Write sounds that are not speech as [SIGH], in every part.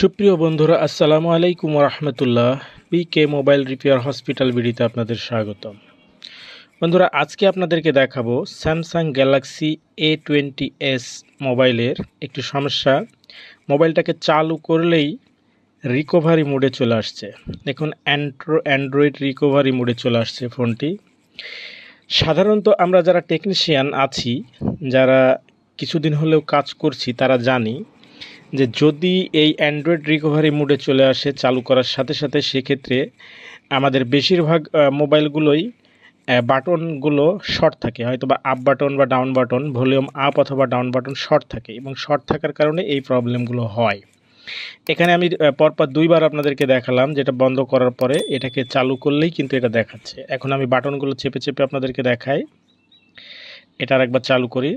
সুপ্রিয় বন্ধুরা, আসসালামু আলাইকুম রহমতুল্লাহ P K mobile repair hospital বিডিতে আপনাদের স্বাগতম। বন্ধুরা, আজকে আপনাদেরকে দেখাবো Samsung Galaxy A twenty S মোবাইলের একটি সমস্যা। মোবাইলটাকে চালু করলেই রিকভারি মোডে চলে আসছে। দেখুন অ্যান্ড্রো অ্যান্ড্রয়েড রিকভারি মোডে চলে আসছে ফোনটি। সাধারণত আমরা যারা টেকনিশিয়ান আছি, যারা কিছুদিন হলেও কাজ করছি, তারা জানি যে যদি এই অ্যান্ড্রয়েড রিকভারি মোডে চলে আসে চালু করার সাথে সাথে সেক্ষেত্রে আমাদের বেশিরভাগ মোবাইলগুলোই বাটনগুলো শর্ট থাকে। হয়তো বা আপ বাটন বা ডাউন বাটন ভলিউম আপ অথবা ডাউন বাটন শর্ট থাকে এবং শর্ট থাকার কারণে এই প্রবলেমগুলো হয়। এখানে আমি পরপর দুইবার আপনাদেরকে দেখালাম যেটা বন্ধ করার পরে এটাকে চালু করলেই কিন্তু এটা দেখাচ্ছে। এখন আমি বাটনগুলো চেপে চেপে আপনাদেরকে দেখাই। এটা আর একবার চালু করি।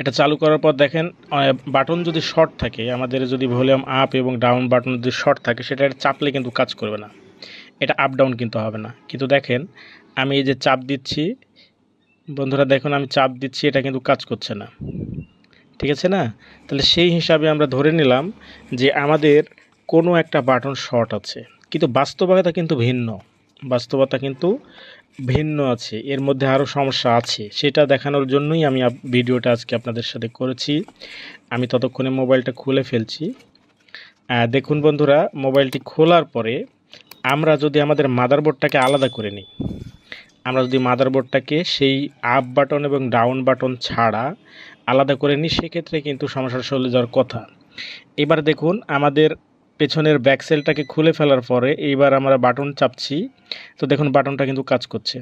এটা চালু করার পর দেখেন বাটন যদি শর্ট থাকে, আমাদের যদি ভলিউম আপ এবং ডাউন বাটন যদি শর্ট থাকে, সেটা চাপলে কিন্তু কাজ করবে না। এটা আপ ডাউন কিন্তু হবে না। কিন্তু দেখেন, আমি এই যে চাপ দিচ্ছি, বন্ধুরা দেখুন, আমি চাপ দিচ্ছি, এটা কিন্তু কাজ করছে না। ঠিক আছে না? তাহলে সেই হিসাবে আমরা ধরে নিলাম যে আমাদের কোনো একটা বাটন শর্ট আছে। কিন্তু বাস্তবতা কিন্তু ভিন্ন। বাস্তবতা কিন্তু ভিন্ন আছে, এর মধ্যে আরও সমস্যা আছে, সেটা দেখানোর জন্যই আমি ভিডিওটা আজকে আপনাদের সাথে করেছি। আমি ততক্ষণে মোবাইলটা খুলে ফেলছি। দেখুন বন্ধুরা, মোবাইলটি খোলার পরে আমরা যদি আমাদের মাদারবোর্ডটাকে আলাদা করে নিই, আমরা যদি মাদারবোর্ডটাকে সেই আপ বাটন এবং ডাউন বাটন ছাড়া আলাদা করে নিই, সেক্ষেত্রে কিন্তু সমস্যাটা চলে যাওয়ার কথা। এবার দেখুন, আমাদের পেছনের ব্যাকসেলটাকে খুলে ফেলার পরে এইবার আমরা বাটন চাপছি। তো দেখুন বাটনটা কিন্তু কাজ করছে।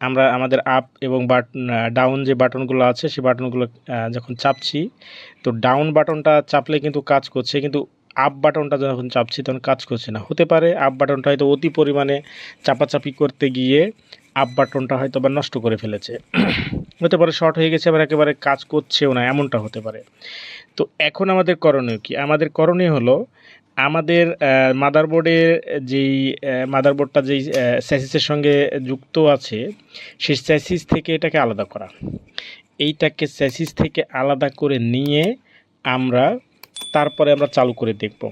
আমরা আমাদের আপ এবং বাটন ডাউন যে বাটনগুলো আছে সেই বাটনগুলো যখন চাপছি, তো ডাউন বাটনটা চাপলে কিন্তু কাজ করছে, কিন্তু আপ বাটনটা যখন চাপছি তখন কাজ করছে না। হতে পারে আপ বাটনটা হয়তো অতি পরিমাণে চাপাচাপি করতে গিয়ে আপ বাটনটা হয়তো বা নষ্ট করে ফেলেছে। [CLEARS THROAT] হতে পারে শর্ট হয়ে গেছে, আবার একেবারে কাজ করছেও না, এমনটা হতে পারে। তো এখন আমাদের করণীয় কি? আমাদের করণীয় হলো আমাদের মাদারবোর্ডের যেই মাদারবোর্ডটা যেই স্যাসিসের সঙ্গে যুক্ত আছে, সেই স্যাসিস থেকে এটাকে আলাদা করা। এইটাকে স্যাসিস থেকে আলাদা করে নিয়ে আমরা তারপরে আমরা চালু করে দেখব।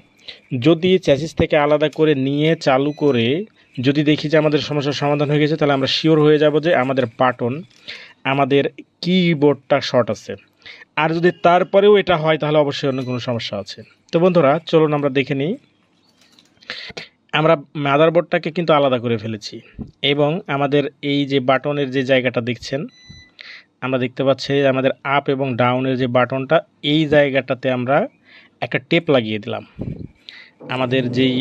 যদি চ্যাসিস থেকে আলাদা করে নিয়ে চালু করে যদি দেখি যে আমাদের সমস্যার সমাধান হয়ে গেছে, তাহলে আমরা শিওর হয়ে যাব যে আমাদের বাটন আমাদের কিবোর্ডটা শর্ট আছে। আর যদি তারপরেও এটা হয়, তাহলে অবশ্যই অন্য কোনো সমস্যা আছে। তো বন্ধুরা, চলুন আমরা দেখে নিই। আমরা মাদারবোর্ডটাকে কিন্তু আলাদা করে ফেলেছি এবং আমাদের এই যে বাটনের যে জায়গাটা দেখছেন, আমরা দেখতে পাচ্ছি আমাদের আপ এবং ডাউনের যে বাটনটা, এই জায়গাটাতে আমরা একটা টেপ লাগিয়ে দিলাম। আমাদের যেই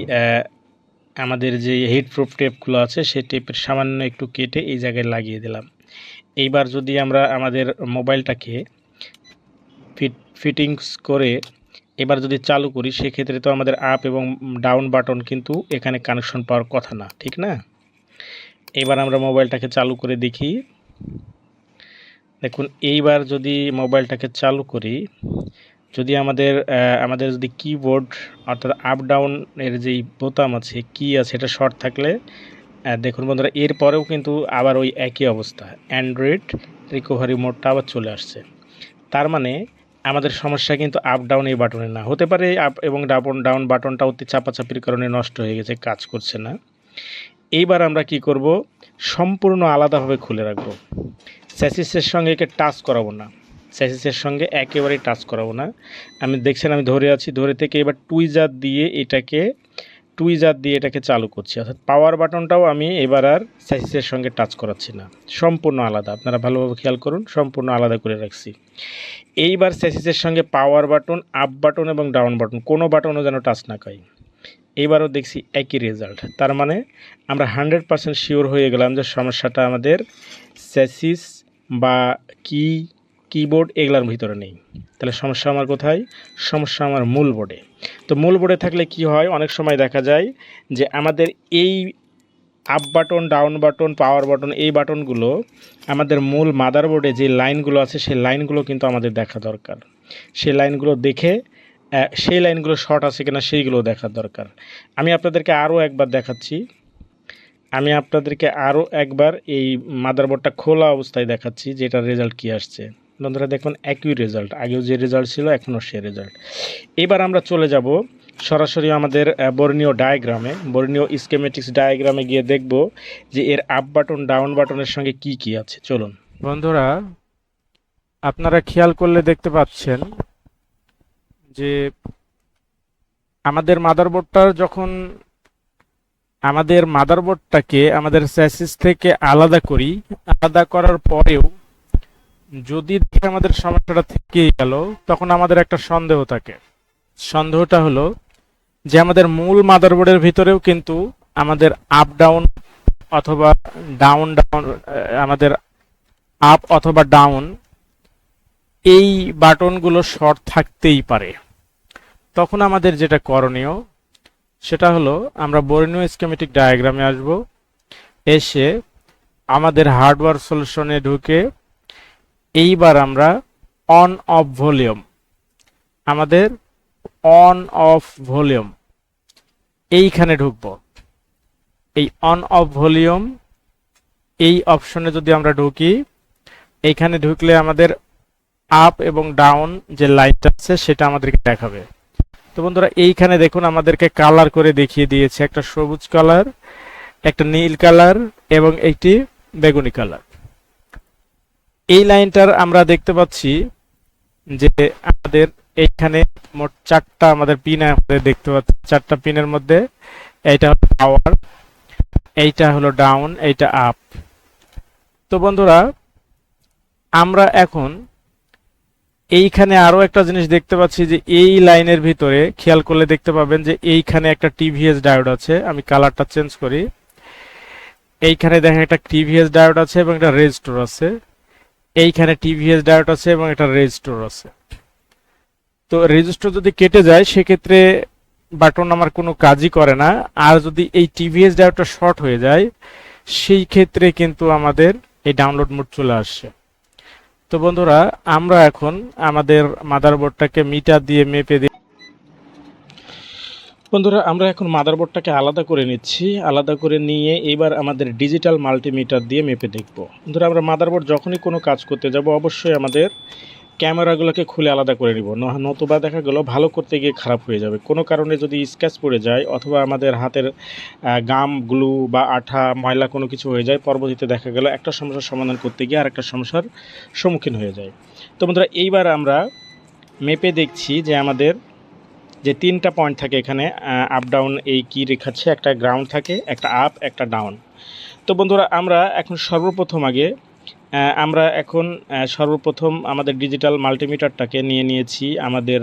আমাদের যে হিটপ্রুফ টেপগুলো আছে, সেই টেপের সামান্য একটু কেটে এই জায়গায় লাগিয়ে দিলাম। এইবার যদি আমরা আমাদের মোবাইলটাকে ফিট ফিটিংস করে এবার যদি চালু করি, সেক্ষেত্রে তো আমাদের আপ এবং ডাউন বাটন কিন্তু এখানে কানেকশন পাওয়ার কথা না, ঠিক না? এবার আমরা মোবাইলটাকে চালু করে দেখি। দেখুন, এইবার যদি মোবাইলটাকে চালু করি, যদি আমাদের আমাদের যদি কিবোর্ড অর্থাৎ আপ ডাউন এর যেই বোতাম আছে কি আছে, এটা শর্ট থাকলে দেখুন বন্ধুরা, এরপরেও কিন্তু আবার ওই একই অবস্থা। অ্যান্ড্রয়েড রিকভারি মোডটা আবার চলে আসছে। তার মানে আমাদের সমস্যা কিন্তু আপ ডাউন এই বাটনে না। হতে পারে আপ এবং ডাউন ডাউন বাটনটা অতি চাপাচাপির কারণে নষ্ট হয়ে গেছে, কাজ করছে না। এইবার আমরা কি করব? সম্পূর্ণ আলাদাভাবে খুলে রাখব। স্যাসিসের সঙ্গে একে টাচ করাবো না। স্যাসিসের সঙ্গে একেবারেই টাচ করাবো না। আমি দেখছেন আমি ধরে আছি, ধরে থেকে এবার টুইজার দিয়ে এটাকে টুইজার দিয়ে এটাকে চালু করছি। অর্থাৎ পাওয়ার বাটনটাও আমি এবার আর স্যাসিসের সঙ্গে টাচ করাচ্ছি না। সম্পূর্ণ আলাদা। আপনারা ভালোভাবে খেয়াল করুন, সম্পূর্ণ আলাদা করে রাখছি। এইবার স্যাসিসের সঙ্গে পাওয়ার বাটন আপ বাটন এবং ডাউন বাটন কোনো বাটনও যেন টাচ না খাই এইবারও দেখছি একই রেজাল্ট তার মানে আমরা হান্ড্রেড পার্সেন্ট শিওর হয়ে গেলাম যে সমস্যাটা আমাদের স্যাসিস বা কি কিবোর্ড এগুলার ভিতরে নেই। তাহলে সমস্যা আমার কোথায়? সমস্যা আমার মূল বোর্ডে তো মূল বোর্ডে থাকলে কি হয়? অনেক সময় দেখা যায় যে আমাদের এই up button down button power button এই বাটনগুলো আমাদের মূল মাদারবোর্ডে যে লাইনগুলো আছে, সেই লাইনগুলো কিন্তু আমাদের দেখা দরকার। সেই লাইনগুলো দেখে সেই লাইনগুলো শর্ট আছে কিনা সেইগুলো দেখার দরকার। আমি আপনাদেরকে আরও একবার দেখাচ্ছি। আমি আপনাদেরকে আরও একবার এই মাদারবোর্ডটা খোলা অবস্থায় দেখাচ্ছি যে এটার রেজাল্ট কী আসছে। বন্ধুরা দেখুন একই রেজাল্ট আগেও যে রেজাল্ট ছিল, এখনও সে রেজাল্ট এবার আমরা চলে যাব সরাসরি আমাদের বর্ণীয় ডায়াগ্রামে বর্ণীয় স্কেমেটিক্স ডায়াগ্রামে গিয়ে দেখব যে এর আপ বাটন ডাউন বাটনের সঙ্গে কি কি আছে। চলুন। বন্ধুরা, আপনারা খেয়াল করলে দেখতে পাচ্ছেন যে আমাদের মাদারবোর্ডটার যখন, আমাদের মাদারবোর্ডটাকে আমাদের স্যাসিস থেকে আলাদা করি, আলাদা করার পরেও যদি দেখে আমাদের সমস্যাটা থেকেই গেল, তখন আমাদের একটা সন্দেহ থাকে। সন্দেহটা হলো যে আমাদের মূল মাদারবোর্ডের ভিতরেও কিন্তু আমাদের আপ ডাউন অথবা ডাউন ডাউন আমাদের আপ অথবা ডাউন এই বাটনগুলো শর্ট থাকতেই পারে। তখন আমাদের যেটা করণীয়, সেটা হলো আমরা বর্ণীয় স্কেমেটিক ডায়াগ্রামে আসব। এসে আমাদের হার্ডওয়্যার সলিউশনে ঢুকে এইবার আমরা অন অফ ভলিউম আমাদের অন অফ ভলিউম এইখানে ঢুকব। এই অন অফ ভলিউম এই অপশনে যদি আমরা ঢুকি, এইখানে ঢুকলে আমাদের আপ এবং ডাউন যে লাইনটা আছে, সেটা আমাদেরকে দেখাবে। তো বন্ধুরা, এইখানে দেখুন আমাদেরকে কালার করে দেখিয়ে দিয়েছে। একটা সবুজ কালার একটা নীল কালার এবং একটি বেগুনি কালার এই লাইনটার আমরা দেখতে পাচ্ছি যে আমাদের এইখানে মোট চারটা আমাদের পিন আমাদের দেখতে পাচ্ছি, চারটা পিনের মধ্যে এইটা হলো পাওয়ার এইটা হলো ডাউন এইটা আপ তো বন্ধুরা, আমরা এখন এইখানে আরও একটা জিনিস দেখতে পাচ্ছি যে এই লাইনের ভিতরে খেয়াল করলে দেখতে পাবেন যে এইখানে একটা টিভিএস ডায়োড আছে, আমি কালারটা চেঞ্জ করি। এইখানে দেখেন একটা টিভিএস ডায়োড আছে এবং একটা রেজিস্টর আছে। এইখানে টিভিএস ডায়োড আছে এবং একটা রেজিস্টর আছে। তো রেজিস্টর যদি কেটে যায়, সেক্ষেত্রে বাটন আমার কোনো কাজই করে না। আর যদি এই টিভিএস ডায়োডটা শর্ট হয়ে যায়, সেই ক্ষেত্রে কিন্তু আমাদের এই ডাউনলোড মোড চলে আসছে তো বন্ধুরা, আমরা এখন আমাদের মাদারবোর্ডটাকে মিটার দিয়ে মেপে দিই। বন্ধুরা, আমরা এখন মাদারবোর্ডটাকে আলাদা করে নিচ্ছি। আলাদা করে নিয়ে এবার আমাদের ডিজিটাল মাল্টিমিটার দিয়ে মেপে দেখব। বন্ধুরা, আমরা মাদারবোর্ড যখনই কোনো কাজ করতে যাব, অবশ্যই আমাদের ক্যামেরাগুলোকে খুলে আলাদা করে নিব। নতুবা দেখা গেল ভালো করতে গিয়ে খারাপ হয়ে যাবে। কোনো কারণে যদি স্ক্র্যাচ পড়ে যায় অথবা আমাদের হাতের গাম, গ্লু বা আঠা, ময়লা কোনো কিছু হয়ে যায়, পরবর্তীতে দেখা গেল একটা সমস্যার সমাধান করতে গিয়ে আরেকটা সমস্যার সম্মুখীন হয়ে যায়। তো বন্ধুরা, এইবার আমরা মেপে দেখছি যে আমাদের যে তিনটা পয়েন্ট থাকে এখানে আপ ডাউন এই কি রেখাচ্ছে? একটা গ্রাউন্ড থাকে, একটা আপ একটা ডাউন তো বন্ধুরা, আমরা এখন সর্বপ্রথম আগে আমরা এখন সর্বপ্রথম আমাদের ডিজিটাল মাল্টিমিটারটাকে নিয়ে নিয়েছি আমাদের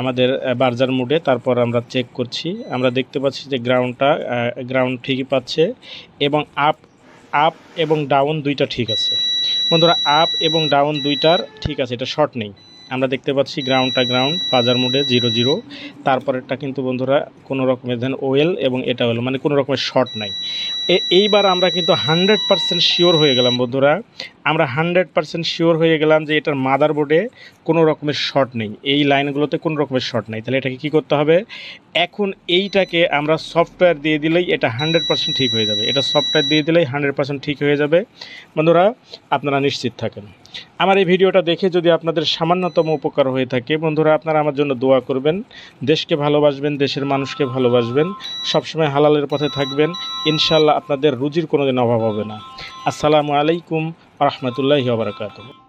আমাদের বার্জার মুডে। তারপর আমরা চেক করছি। আমরা দেখতে পাচ্ছি যে গ্রাউন্ডটা গ্রাউন্ড ঠিকই পাচ্ছে এবং আপ আপ এবং ডাউন দুইটা ঠিক আছে। বন্ধুরা আপ এবং ডাউন দুইটার ঠিক আছে, এটা শর্ট নেই। আমরা দেখতে পাচ্ছি গ্রাউন্ডটা গ্রাউন্ড বাজার মোডে জিরো জিরো তারপরেরটা কিন্তু বন্ধুরা কোনো রকমের দেন ওয়েল এবং এটা ওয়েল মানে কোনো রকমের শর্ট নাই। এইবার আমরা কিন্তু হান্ড্রেড পারসেন্ট শিওর হয়ে গেলাম, বন্ধুরা। আমরা হান্ড্রেড পারসেন্ট শিওর হয়ে গেলাম যে এটার মাদার বোর্ডে কোনো রকমের শর্ট নেই। এই লাইনগুলোতে কোনো রকমের শর্ট নেই। তাহলে এটাকে কী করতে হবে? এখন এইটাকে আমরা সফটওয়্যার দিয়ে দিলেই এটা হান্ড্রেড পারসেন্ট ঠিক হয়ে যাবে। এটা সফটওয়্যার দিয়ে দিলেই হান্ড্রেড পারসেন্ট ঠিক হয়ে যাবে। বন্ধুরা, আপনারা নিশ্চিত থাকেন। আমার এই ভিডিওটা দেখে যদি আপনাদের সামান্যতম উপকার হয়ে থাকে, বন্ধুরা আপনারা আমার জন্য দোয়া করবেন। দেশকে ভালোবাসবেন, দেশের মানুষকে ভালোবাসবেন। সবসময় হালালের পথে থাকবেন। ইনশাল্লাহ আপনাদের রুজির কোনোদিন অভাব হবে না। আসসালামু আলাইকুম রহমতুল্লাহি বারকাতুহ।